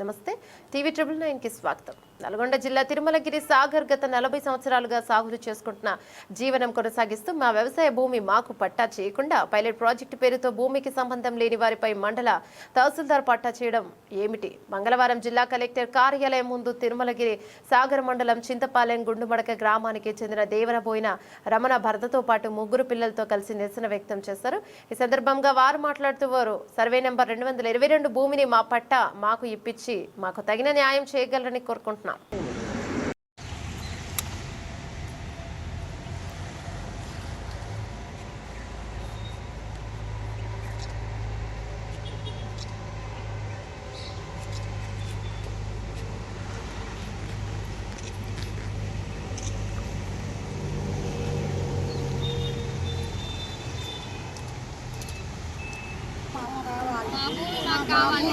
నమస్తే. TV triple నైన్కి స్వాగతం. నల్గొండ జిల్లా తిరుమలగిరి సాగర్ గత నలభై సంవత్సరాలుగా సాగులు చేసుకుంటున్న జీవనం కొనసాగిస్తూ మా వ్యవసాయ భూమి మాకు పట్టా చేయకుండా పైలట్ ప్రాజెక్టు పేరుతో భూమికి సంబంధం లేని వారిపై మండల తహసీల్దార్ పట్టా చేయడం ఏమిటి? మంగళవారం జిల్లా కలెక్టర్ కార్యాలయం ముందు తిరుమలగిరి సాగర్ మండలం చింతపాలెం గుండుమడక గ్రామానికి చెందిన దేవరబోయిన రమణ భర్తతో పాటు ముగ్గురు పిల్లలతో కలిసి నిరసన వ్యక్తం చేశారు. ఈ సందర్భంగా వారు మాట్లాడుతూ వారు సర్వే నెంబర్ రెండు వందల ఇరవై రెండు భూమిని మా పట్టా మాకు ఇప్పించి మాకు తగిన న్యాయం చేయగలరని కోరుకుంటున్నాం మాకు కావాలి.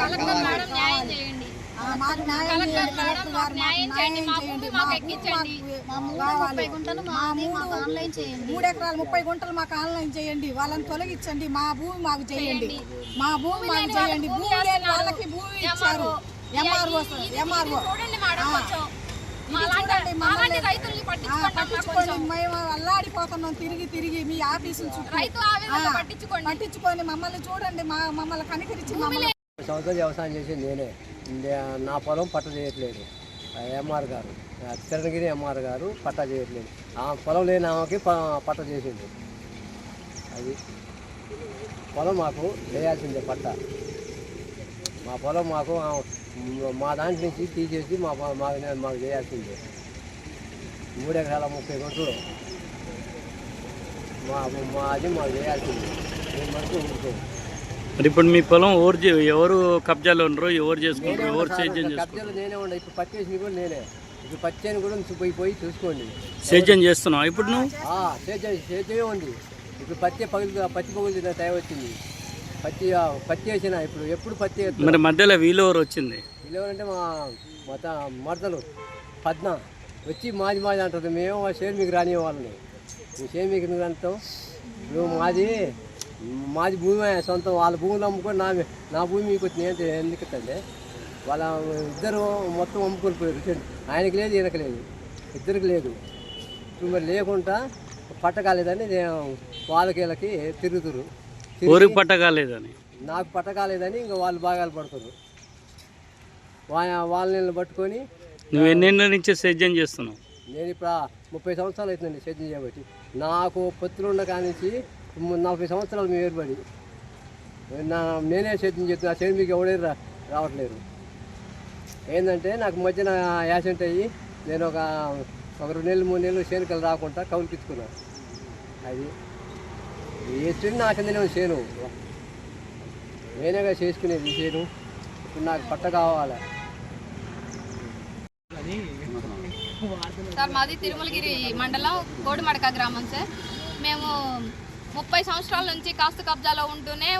కలెక్టర్ మేడం న్యాయం చేయండి. కలెక్టర్ మేడం మాకు న్యాయం చేయండి మా భూమి మాకు ఎక్కించండి. ముప్పై గుంటలు మాది మాకు ఆన్లైన్ చేయండి. మూడు ఎకరాలు ముప్పై గుంటలు మాకు ఆన్లైన్ చేయండి. వాళ్ళని తొలగించండి. మా భూమి మాకు చేయండి. మా భూమి మాకు చేయండి. భూమి లేని వాళ్ళకి భూమి ఇచ్చారు. MRO MRO. చూడండి మేడం కొంచెం. మేము అల్లాడిపోతున్నాం తిరిగి తిరిగి మీ ఆఫీసులు పట్టించుకొని మమ్మల్ని చూడండి మా మమ్మల్ని కనికరించి మమ్మల్ని సంవత్సరం వ్యవసాయం చేసి నేనే. నే- నా పొలం పట్ట చేయట్లేదు. ఎంఆర్ గారు చిరణగిరి ఎంఆర్ గారు పట్ట చేయట్లేదు. ఆ పొలం లేని ఆమెకి ప- పట్ట చేసింది. అది పొలం మాకు చేయాల్సిందే పట్ట. మా పొలం మాకు ఆ, మా దాంట్లో నుంచి తీసేసి మా మాకు మాకు చేయాల్సిందే. మూడు ఎకరాల ముప్పై గుంటలు మా మా అది మాకు చేయాల్సిందే. మేము మనకు ఊరుకోము. మరి ఇప్పుడు మీ పొలం ఎవరు ఎవరు కబ్జాలో ఉండరు ఎవరు చేసుకుంటారు ఎవరు సేద్యం కబ్జాలు నేనే ఉండే. ఇప్పుడు వేసింది కూడా నేనే. ఇప్పుడు అని కూడా పోయి పోయి చూసుకోండి. సేద్యం చేస్తున్నావు ఇప్పుడు నువ్వు? సేద్యం సేద్యమే ఉంది. ఇప్పుడు పత్తి పగులు పత్తి పగులు టైం వచ్చింది. పత్తి పత్తి వేసిన ఇప్పుడు ఎప్పుడు పత్తి? మరి మధ్యలో వీలు ఎవరు వచ్చింది? వీళ్ళు ఎవరంటే మా మడతలు పద్మ వచ్చి మాది మాది అంటుంది మేము షేర్ మీకు రాని వాళ్ళని. మీ షేర్ మీకు అంటాం ఇప్పుడు మాది మాది భూమి సొంతం. వాళ్ళ భూములు అమ్ముకొని నా నా భూమి మీకు వచ్చి నేను ఎందుకు ఇస్తుంది వాళ్ళ ఇద్దరు మొత్తం అమ్ముకొని పోయారు. ఆయనకి లేదు ఈయనకి లేదు. ఇద్దరికి లేదు. ఇప్పుడు మరి లేకుండా పట్ట కాలేదని నేను వాళ్ళకి వీళ్ళకి తిరుగుతురు ఊరికి పట్ట కాలేదని. నాకు పట్ట కాలేదని ఇంకా వాళ్ళు భాగాలు పడుతున్నారు. వా- వాళ్ళని పట్టుకొని నువ్వు ఎన్నేళ్ళ నుంచి సేద్యం చేస్తున్నావు? నేను ఇప్పుడు ముప్పై సంవత్సరాలు అవుతుందండి సేద్యం చేయబట్టి. నాకు పొత్తులు ఉన్న కానించి నలభై సంవత్సరాలు మేము ఏర్పడి నా నేనే సేద్యం చేస్తున్నా ఆ సేద్యం మీకు ఎవడే రా రావట్లేరు. ఏంటంటే నాకు మధ్యన యాక్సిడెంట్ అయ్యి నేను ఒక ఒక రెండు నెలలు మూడు నెలలు చేనుకలు రాకుండా కౌలుకిచ్చుకున్నా. అది ఎత్తుడు నా కిందనే చేను నేనేగా చేసుకునేది ఈ చేను ఇప్పుడు నాకు పట్ట కావాలి? సార్ మాది తిరుమలగిరి మండలం కోడిమడక గ్రామం సార్. మేము ముప్పై సంవత్సరాల నుంచి కాస్త కబ్జాలో ఉంటూనే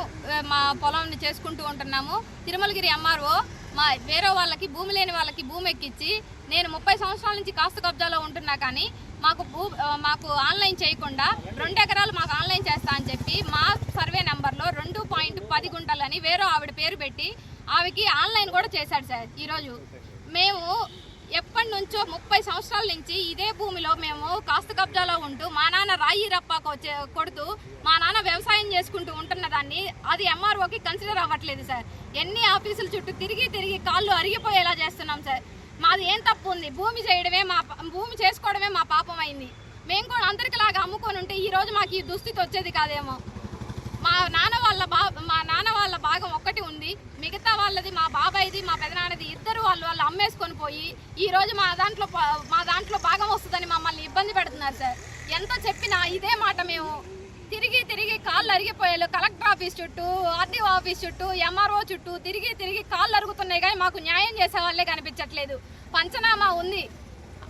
మా పొలాన్ని చేసుకుంటూ ఉంటున్నాము. తిరుమలగిరి ఎంఆర్ఓ మా వేరే వాళ్ళకి భూమి లేని వాళ్ళకి భూమి ఎక్కించి నేను ముప్పై సంవత్సరాల నుంచి కాస్త కబ్జాలో ఉంటున్నా కానీ మాకు భూ మాకు ఆన్లైన్ చేయకుండా రెండు ఎకరాలు మాకు ఆన్లైన్ చేస్తా అని చెప్పి మా సర్వే నెంబర్లో రెండు పాయింట్ పది గుంటలని వేరే ఆవిడ పేరు పెట్టి ఆవికి ఆన్లైన్ కూడా చేశాడు సార్ ఈరోజు. మేము ఎప్పటి నుంచో ముప్పై సంవత్సరాల నుంచి ఇదే భూమిలో మేము కాస్త కబ్జాలో ఉంటూ మా నాన్న రాయి రప్పాకు వచ్చే కొడుతూ మా నాన్న వ్యవసాయం చేసుకుంటూ ఉంటున్న దాన్ని అది ఎంఆర్ఓకి కన్సిడర్ అవ్వట్లేదు సార్. ఎన్ని ఆఫీసుల చుట్టూ తిరిగి తిరిగి కాళ్ళు అరిగిపోయేలా చేస్తున్నాం సార్. మాది ఏం తప్పు ఉంది? భూమి చేయడమే మా భూమి చేసుకోవడమే మా పాపం అయింది మేము కూడా అందరికిలాగా అమ్ముకొని ఉంటే ఈ రోజు మాకు ఈ దుస్థితి వచ్చేది కాదేమో. మా నాన్న వాళ్ళ బా మా నాన్న వాళ్ళ భాగం ఒక్కటి ఉంది. మిగతా వాళ్ళది మా బాబాయిది మా పెదనాన్నది ఇద్దరు వాళ్ళు వాళ్ళు అమ్మేసుకొని పోయి ఈరోజు మా దాంట్లో మా దాంట్లో భాగం వస్తుందని మమ్మల్ని ఇబ్బంది పెడుతున్నారు సార్. ఎంత చెప్పినా ఇదే మాట మేము తిరిగి తిరిగి కాళ్ళు అరిగిపోయారు కలెక్టర్ ఆఫీస్ చుట్టూ ఆర్డీఓ ఆఫీస్ చుట్టూ ఎంఆర్ఓ చుట్టూ తిరిగి తిరిగి కాళ్ళు అరుగుతున్నాయి కానీ మాకు న్యాయం చేసే వాళ్ళే కనిపించట్లేదు. పంచనామా ఉంది.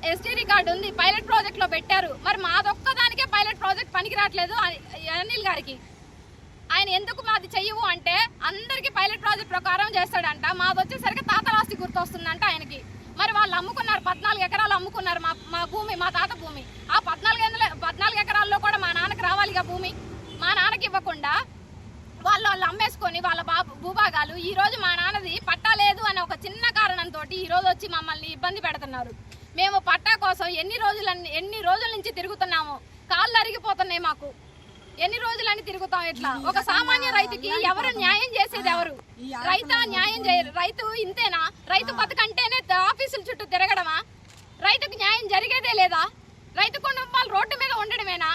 ఎస్టీ రికార్డు ఉంది. పైలట్ ప్రాజెక్ట్లో పెట్టారు. మరి మాదొక్కదానికే పైలట్ ప్రాజెక్ట్ పనికి రావట్లేదు అని- అనిల్ గారికి. ఆయన ఎందుకు మాది చెయ్యవు అంటే అందరికీ పైలట్ ప్రాజెక్ట్ ప్రకారం చేస్తాడంట. మాది వచ్చేసరికి తాతలాస్తి గుర్తొస్తుందంట ఆయనకి. మరి వాళ్ళు అమ్ముకున్నారు పద్నాలుగు ఎకరాలు అమ్ముకున్నారు మా మా భూమి మా తాత భూమి ఆ పద్నాలుగు ఎకరాల పద్నాలుగు ఎకరాల్లో కూడా మా నాన్నకి రావాలిగా భూమి నాన్నకి ఇవ్వకుండా వాళ్ళు వాళ్ళు అమ్మేసుకొని వాళ్ళ బాబు భూభాగాలు ఈ రోజు మా నాన్నది పట్టాలు చెప్పి ఈ రోజు వచ్చి మమ్మల్ని ఇబ్బంది పెడుతున్నారు. మేము పట్టా కోసం ఎన్ని రోజుల ఎన్ని రోజుల నుంచి తిరుగుతున్నాము కాళ్ళు అరిగిపోతున్నాయి మాకు. ఎన్ని రోజులని తిరుగుతాం ఇట్లా? ఒక సామాన్య రైతుకి ఎవరు న్యాయం చేసేది ఎవరు? రైతు న్యాయం చేయరు రైతు ఇంతేనా? రైతు బతుకంటేనే ఆఫీసుల చుట్టూ తిరగడమా? రైతుకు న్యాయం జరిగేదే లేదా? రైతు కుటుంబాలు రోడ్డు మీద ఉండడమేనా?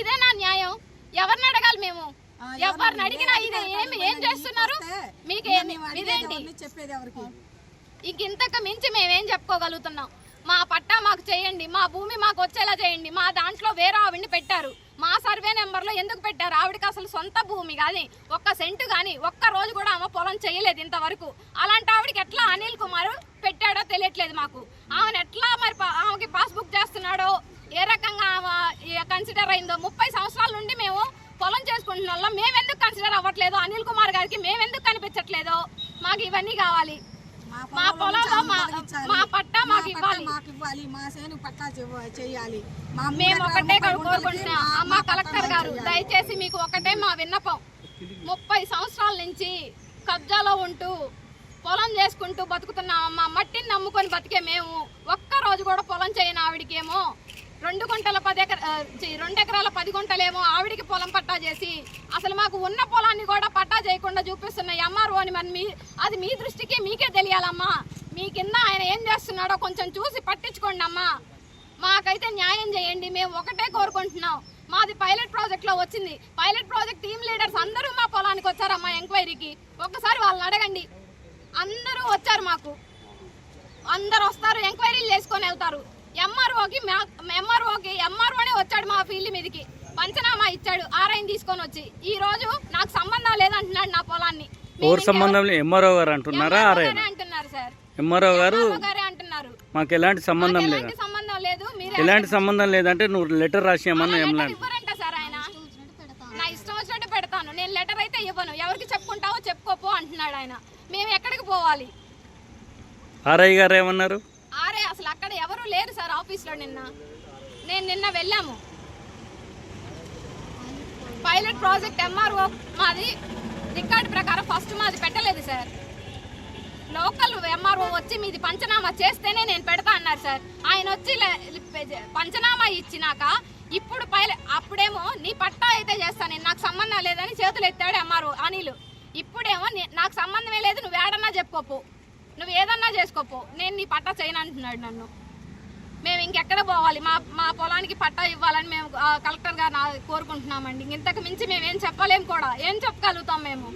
ఇదేనా న్యాయం? ఎవరిని అడగాలి మేము? ఎవరిని అడిగినా ఇదే ఏమి ఏం చేస్తున్నారు? మీకు ఇదేంటి? చెప్పేది ఎవరికి? ఇంక ఇంతకు మించి మేమేం చెప్పుకోగలుగుతున్నాం. మా పట్టా మాకు చేయండి మా భూమి మాకు వచ్చేలా చేయండి మా దాంట్లో వేరే ఆవిడని పెట్టారు. మా సర్వే నెంబర్లో ఎందుకు పెట్టారు? ఆవిడకి అసలు సొంత భూమి కానీ ఒక్క సెంటు కానీ ఒక్క రోజు కూడా ఆమె పొలం చేయలేదు ఇంతవరకు. అలాంటి ఆవిడకి ఎట్లా అనిల్ కుమార్ పెట్టాడో తెలియట్లేదు మాకు. ఆమెను ఎట్లా మరి ఆమెకి పాస్బుక్ చేస్తున్నాడో ఏ రకంగా కన్సిడర్ అయిందో ముప్పై సంవత్సరాల నుండి మేము పొలం చేసుకుంటున్న వాళ్ళం. మేమెందుకు కన్సిడర్ అవ్వట్లేదు? అనిల్ కుమార్ గారికి మేమెందుకు కనిపించట్లేదో? మాకు ఇవన్నీ కావాలి. మా పొలంలో మా మా పట్టా మాకు ఇవ్వాలి. మాకు ఇవ్వాలి. మా సేను పట్టా చేయాలి. మేము ఒకటే కోరుకుంటున్నాం. అమ్మ మా కలెక్టర్ గారు. దయచేసి మీకు ఒకటే మా విన్నపం. ముప్పై సంవత్సరాల నుంచి కబ్జాలో ఉంటూ పొలం చేసుకుంటూ బతుకుతున్నాం మా మట్టిని నమ్ముకొని బతికే మేము. ఒక్క రోజు కూడా పొలం చేయని ఆవిడకేమో రెండు గుంటల పది ఎకర రెండు ఎకరాల పది గుంటలేమో ఆవిడికి పొలం పట్టా చేసి అసలు మాకు ఉన్న పొలాన్ని కూడా పట్టా చేయకుండా చూపిస్తున్న ఎంఆర్ఓ అని మరి మీ అది మీ దృష్టికి మీకే తెలియాలమ్మా. మీ కింద ఆయన ఏం చేస్తున్నాడో కొంచెం చూసి పట్టించుకోండి అమ్మా. మాకైతే న్యాయం చేయండి మేము ఒకటే కోరుకుంటున్నాం. మాది పైలట్ ప్రాజెక్ట్లో వచ్చింది. పైలట్ ప్రాజెక్ట్ టీమ్ లీడర్స్ అందరూ మా పొలానికి వచ్చారమ్మా ఎంక్వైరీకి. ఒక్కసారి వాళ్ళని అడగండి. అందరూ వచ్చారు మాకు. అందరు వస్తారు ఎంక్వైరీలు చేసుకొని వెళ్తారు. ఎంఆర్ఓకి ఎంఆర్ఓకి ఎంఆర్ఓనే వచ్చాడు మా ఫీల్డ్ మీదకి. పంచనామా ఇచ్చాడు ఆర్ఐని తీసుకొని వచ్చి. ఈ రోజు నాకు సంబంధం లేదంటున్నాడు నా పొలాన్ని. ఎవరు సంబంధం లేదు ఎంఆర్ఓ గారు అంటున్నారా ఆర్ఐ అంటున్నారు సార్. ఎంఆర్ఓ గారు అంటున్నారు. మాకు ఎలాంటి సంబంధం లేదు? సంబంధం లేదు ఎలాంటి సంబంధం లేదంటే నువ్వు లెటర్ రాసి ఏమన్నా ఏం ఆయన. నా ఇష్టం వచ్చినట్టు పెడతాను. నేను లెటర్ అయితే ఇవ్వను. ఎవరికి చెప్పుకుంటావో చెప్పుకోపో అంటున్నాడు ఆయన. మేము ఎక్కడికి పోవాలి? ఆర్ఐ గారు ఏమన్నారు? ఎవరు లేరు సార్ ఆఫీస్లో నిన్న. నేను నిన్న వెళ్ళాము. పైలట్ ప్రాజెక్ట్ ఎంఆర్ఓ మాది రికార్డు ప్రకారం ఫస్ట్ మాది పెట్టలేదు సార్. లోకల్ ఎంఆర్ఓ వచ్చి మీది పంచనామా చేస్తేనే నేను పెడతా అన్నారు సార్. ఆయన వచ్చి లే- పంచనామా ఇచ్చినాక ఇప్పుడు పైల అప్పుడేమో నీ పట్టా అయితే చేస్తాను నేను నాకు సంబంధం లేదని చేతులు ఎత్తాడు ఎంఆర్ఓ అనిల్. ఇప్పుడేమో నే- నాకు సంబంధమే లేదు నువ్వు ఏడన్నా చెప్పుకోపో. నువ్వు ఏదన్నా చేసుకోపో. నేను నీ పట్టా చేయను అంటున్నాడు నన్ను. మేము ఇంకెక్కడ పోవాలి? మా మా పొలానికి పట్టా ఇవ్వాలని మేము కలెక్టర్ గారు నా- కోరుకుంటున్నామండి. ఇంతకు మించి మేము ఏం చెప్పలేము కూడా. ఏం చెప్పగలుగుతాం మేము?